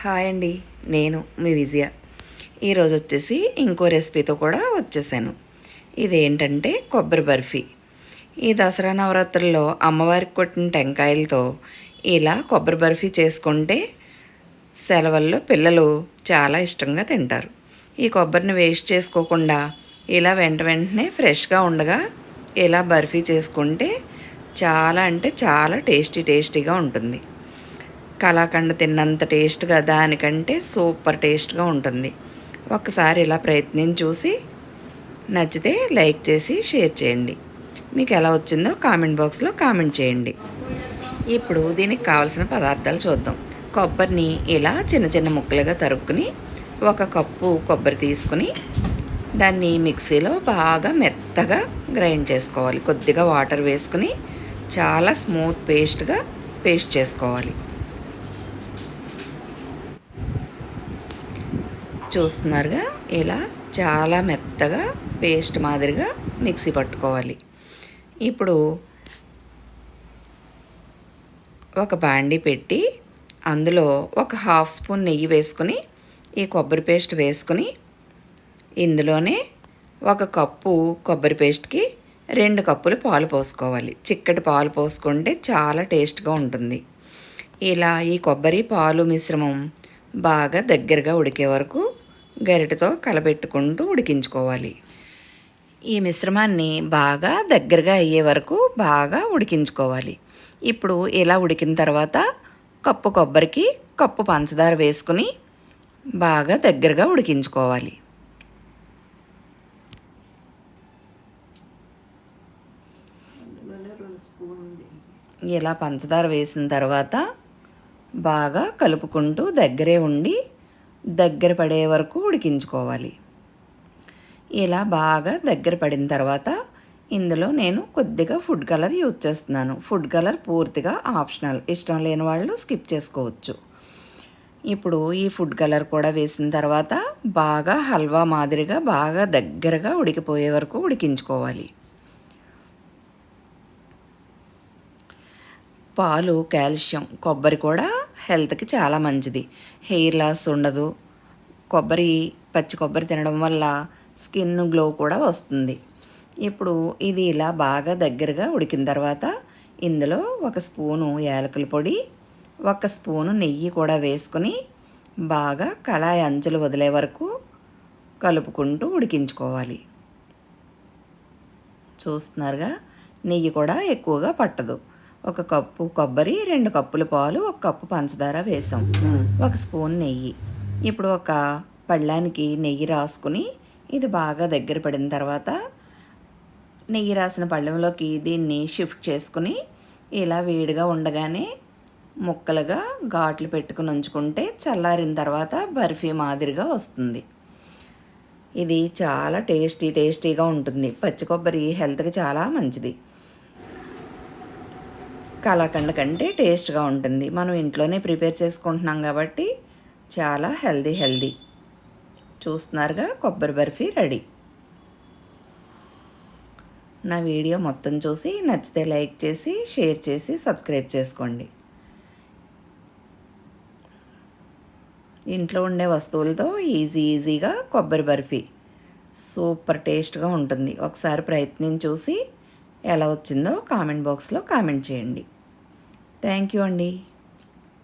Hi అండి నేను మీ విజయ. ఈరోజు వచ్చేసి ఇంకో రెసిపీతో కూడా వచ్చేసాను. ఇదేంటంటే కొబ్బరి బర్ఫీ. ఈ దసరా నవరాత్రుల్లో అమ్మవారికి కొట్టిన టెంకాయలతో ఇలా కొబ్బరి బర్ఫీ చేసుకుంటే సెలవుల్లో పిల్లలు చాలా ఇష్టంగా తింటారు. ఈ కొబ్బరిని వేస్ట్ చేసుకోకుండా ఇలా వెంట వెంటనే ఫ్రెష్గా ఉండగా ఇలా బర్ఫీ చేసుకుంటే చాలా అంటే చాలా టేస్టీ టేస్టీగా ఉంటుంది. కలాకండ తిన్నంత టేస్ట్గా దానికంటే సూపర్ టేస్ట్గా ఉంటుంది. ఒకసారి ఇలా ప్రయత్నం చూసి నచ్చితే లైక్ చేసి షేర్ చేయండి. మీకు ఎలా వచ్చిందో కామెంట్ బాక్స్లో కామెంట్ చేయండి. ఇప్పుడు దీనికి కావాల్సిన పదార్థాలు చూద్దాం. కొబ్బరిని ఇలా చిన్న చిన్న ముక్కలుగా తరుక్కుని ఒక కప్పు కొబ్బరి తీసుకుని దాన్ని మిక్సీలో బాగా మెత్తగా గ్రైండ్ చేసుకోవాలి. కొద్దిగా వాటర్ వేసుకుని చాలా స్మూత్ పేస్ట్గా పేస్ట్ చేసుకోవాలి. చూస్తున్నారుగా. ఇలా చాలా మెత్తగా పేస్ట్ మాదిరిగా మిక్సీ పట్టుకోవాలి. ఇప్పుడు ఒక బాండి పెట్టి అందులో ఒక హాఫ్ స్పూన్ నెయ్యి వేసుకుని ఈ కొబ్బరి పేస్ట్ వేసుకుని ఇందులోనే ఒక కప్పు కొబ్బరి పేస్ట్కి రెండు కప్పులు పాలు పోసుకోవాలి. చిక్కటి పాలు పోసుకుంటే చాలా టేస్ట్గా ఉంటుంది. ఇలా ఈ కొబ్బరి పాలు మిశ్రమం బాగా దగ్గరగా ఉడికే వరకు గరిటతో కలబెట్టుకుంటూ ఉడికించుకోవాలి. ఈ మిశ్రమాన్ని బాగా దగ్గరగా అయ్యే వరకు బాగా ఉడికించుకోవాలి. ఇప్పుడు ఇలా ఉడికిన తర్వాత కప్పు కొబ్బరికి కప్పు పంచదార వేసుకుని బాగా దగ్గరగా ఉడికించుకోవాలి. ఇలా పంచదార వేసిన తర్వాత బాగా కలుపుకుంటూ దగ్గరే ఉండి దగ్గర పడే వరకు ఉడికించుకోవాలి. ఇలా బాగా దగ్గర పడిన తర్వాత ఇందులో నేను కొద్దిగా ఫుడ్ కలర్ యూజ్ చేస్తున్నాను. ఫుడ్ కలర్ పూర్తిగా ఆప్షనల్. ఇష్టం లేని వాళ్ళు స్కిప్ చేసుకోవచ్చు. ఇప్పుడు ఈ ఫుడ్ కలర్ కూడా వేసిన తర్వాత బాగా హల్వా మాదిరిగా బాగా దగ్గరగా ఉడికిపోయే వరకు ఉడికించుకోవాలి. పాలు కాల్షియం కొబ్బరి కూడా హెల్త్కి చాలా మంచిది. హెయిర్ లాస్ ఉండదు. కొబ్బరి పచ్చి కొబ్బరి తినడం వల్ల స్కిన్ గ్లో కూడా వస్తుంది. ఇప్పుడు ఇది ఇలా బాగా దగ్గరగా ఉడికిన తర్వాత ఇందులో ఒక స్పూను యాలకుల పొడి ఒక స్పూను నెయ్యి కూడా వేసుకొని బాగా కళాయి అంచులు వదిలే వరకు కలుపుకుంటూ ఉడికించుకోవాలి. చూస్తున్నారుగా? నెయ్యి కూడా ఎక్కువగా పట్టదు. ఒక కప్పు కొబ్బరి రెండు కప్పుల పాలు ఒక కప్పు పంచదార వేసాం. ఒక స్పూన్ నెయ్యి. ఇప్పుడు ఒక పళ్ళానికి నెయ్యి రాసుకుని ఇది బాగా దగ్గర పడిన తర్వాత నెయ్యి రాసిన పళ్ళెంలోకి దీన్ని షిఫ్ట్ చేసుకుని ఇలా వేడిగా ఉండగానే ముక్కలుగా ఘాట్లు పెట్టుకుని ఉంచుకుంటే చల్లారిన తర్వాత బర్ఫీ మాదిరిగా వస్తుంది. ఇది చాలా టేస్టీ టేస్టీగా ఉంటుంది. పచ్చి కొబ్బరి హెల్త్కి చాలా మంచిది. కలాకండ కంటే టేస్ట్గా ఉంటుంది. మనం ఇంట్లోనే ప్రిపేర్ చేసుకుంటున్నాం కాబట్టి చాలా హెల్దీ హెల్దీ. చూస్తున్నారుగా కొబ్బరి బర్ఫీ రెడీ. నా వీడియో మొత్తం చూసి నచ్చితే లైక్ చేసి షేర్ చేసి సబ్స్క్రైబ్ చేసుకోండి. ఇంట్లో ఉండే వస్తువులతో ఈజీ ఈజీగా కొబ్బరి బర్ఫీ. సూపర్ టేస్ట్గా ఉంటుంది. ఒకసారి ప్రయత్నం చూసి ఎలా వచ్చిందో కామెంట్ బాక్స్లో కామెంట్ చేయండి. థ్యాంక్ యూ అండి.